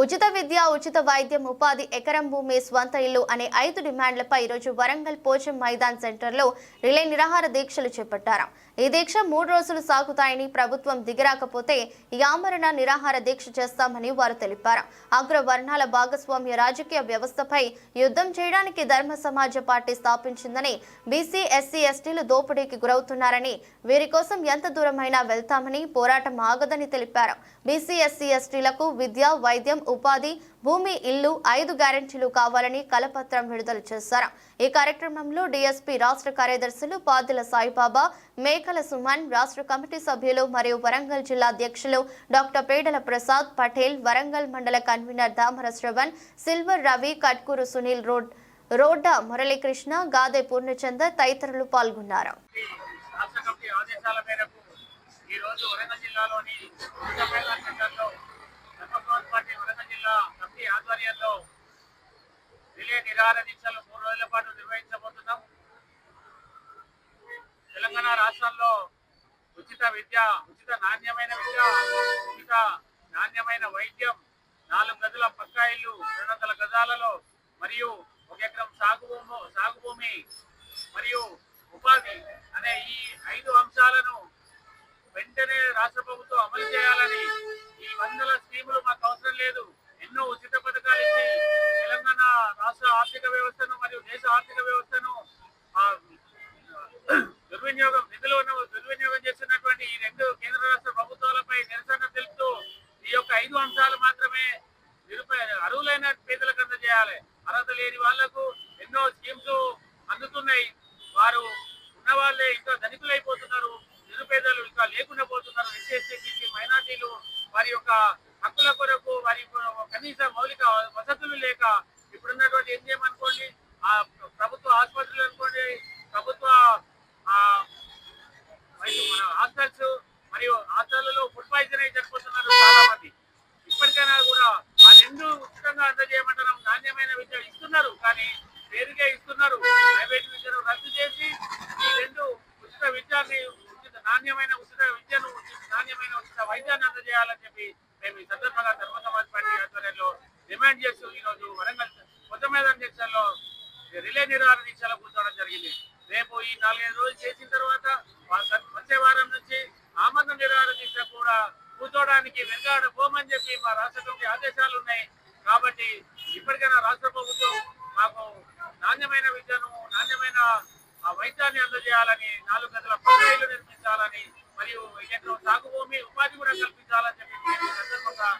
ఉచిత విద్య ఉచిత వైద్యం ఉపాధి ఎకరం భూమి స్వంత ఇల్లు అనే ఐదు డిమాండ్లపై ఈరోజు వరంగల్ పోచం మైదాన్ సెంటర్లో రిలే నిరాహార దీక్షలు చేపట్టారు. ఈ దీక్ష మూడు రోజులు సాగుతాయని ప్రభుత్వం దిగిరాకపోతే ఈ ఆమరణ నిరాహార దీక్ష చేస్తామని వారు తెలిపారు. అగ్ర వర్ణాల భాగస్వామ్య రాజకీయ వ్యవస్థపై యుద్ధం చేయడానికి ధర్మ సమాజ పార్టీ స్థాపించిందని బీసీ ఎస్సీ ఎస్టీలు దోపిడీకి గురవుతున్నారని వీరి కోసం ఎంత దూరమైనా వెళ్తామని పోరాటం ఆగదని తెలిపారు. బీసీ ఎస్సీ ఎస్టీలకు విద్య వైద్యం ఉపాధి భూమి ఇల్లు ఐదు గ్యారెంటీలు కావాలని కలపత్రం విడుదల చేశారు. ఈ కార్యక్రమంలో డీఎస్పీ రాష్ట్ర కార్యదర్శులు పాదుల సాయిబాబా మేకల సుమన్ రాష్ట్ర కమిటీ సభ్యులు మరియు వరంగల్ జిల్లా అధ్యక్షులు డాక్టర్ పేడల ప్రసాద్ పటేల్ వరంగల్ మండల కన్వీనర్ దామర శ్రవణ్ సిల్వర్ రవి కట్కూరు సునీల్ రోడ్ రోడ్డ మురళీకృష్ణ గాదే పూర్ణచందర్ తదితరులు పాల్గొన్నారు. ఈ రోజు వరంగల్ జిల్లాలోని నిరాహార దీక్షలు మూడు రోజుల పాటు నిర్వహించబోతున్నాం. తెలంగాణ రాష్ట్రంలో ఉచిత విద్య ఉచిత నాణ్యమైన విద్య ఉచిత నాణ్యమైన వైద్యం నాలుగు గదుల పక్కా ఇల్లు రెండు వందల గజాలలో మరియు ఒక ఎకరం సాగు భూమి సాగు భూమి మరియు ఉపాధి అనే ఈ ఐదు అంశాలను వెంటనే రాష్ట్ర ప్రభుత్వం అమలు చేయాలని ఈ వందల స్కీములు మాకు అవసరం లేదు. ఎన్నో ఉచిత పథకాలు ఇచ్చి ఆర్థిక వ్యవస్థను మరియు దేశ ఆర్థిక వ్యవస్థను దుర్వినియోగం నిధులు దుర్వినియోగం చేస్తున్నటువంటి ఈ రెండు కేంద్ర రాష్ట్ర ప్రభుత్వాలపై నిరసన తెలుపుతూ ఈ యొక్క ఐదు అంశాలు మాత్రమే నిరుపే అర్హులైన పేదలకు అందజేయాలి. అర్హత లేని వాళ్ళకు ఎన్నో స్కీమ్స్ అందుతున్నాయి. వారు ఉన్నవాళ్ళే ఇంకా ధనికులైపోతున్నారు నిరుపేదలు ఇంకా లేకుండా పోతున్నారు. ఎస్సీ బీసీ మైనార్టీలు వారి యొక్క హక్కుల కొరకు వారి కనీస మౌలిక వసతులు లేక ఇప్పుడున్నటువంటి ఏం చేయమనుకోండి? ఆ ప్రభుత్వ ఆసుపత్రులు అనుకోండి ప్రభుత్వ ఆ మన హాస్టల్స్ మరియు హాస్టల్లో ఫుడ్ పాయిజన్ అయి చనిపోతున్నారు చాలా మంది ఇప్పటికైనా కూడా ఆ రెండు ఉచితంగా అందజేయమంటున్నాం. నాణ్యమైన విద్య ఇస్తున్నారు కానీ పేరుగా ఇస్తున్నారు. ప్రైవేట్ విద్యను రద్దు చేసి ఈ రెండు ఉచిత విద్యాన్ని ఉచిత నాణ్యమైన ఉచిత విద్యను ఉచిత నాణ్యమైన ఉచిత వైద్యాన్ని అందజేయాలని చెప్పి మేము ఈ సందర్భంగా ధర్మ సమాజ్ పార్టీ ఆధ్వర్యంలో డిమాండ్ చేస్తూ వీళ్ళే నిరాహార దీక్షలో కూర్చోవడం జరిగింది. రేపు ఈ నాలుగైదు రోజులు చేసిన తర్వాత వచ్చే వారం నుంచి ఆమరణ నిరాహార దీక్ష కూడా కూర్చోవడానికి వెంకాడ పోమని చెప్పి మా రాష్ట్ర ఆదేశాలు ఉన్నాయి. కాబట్టి ఇప్పటికైనా రాష్ట్ర ప్రభుత్వం మాకు నాణ్యమైన విద్యను నాణ్యమైన ఆ వైద్యాన్ని అందజేయాలని నాలుగు గదుల పదవులు నిర్మించాలని మరియు ఎన్నో సాగు భూమి ఉపాధి కూడా కల్పించాలని చెప్పి సందర్భంగా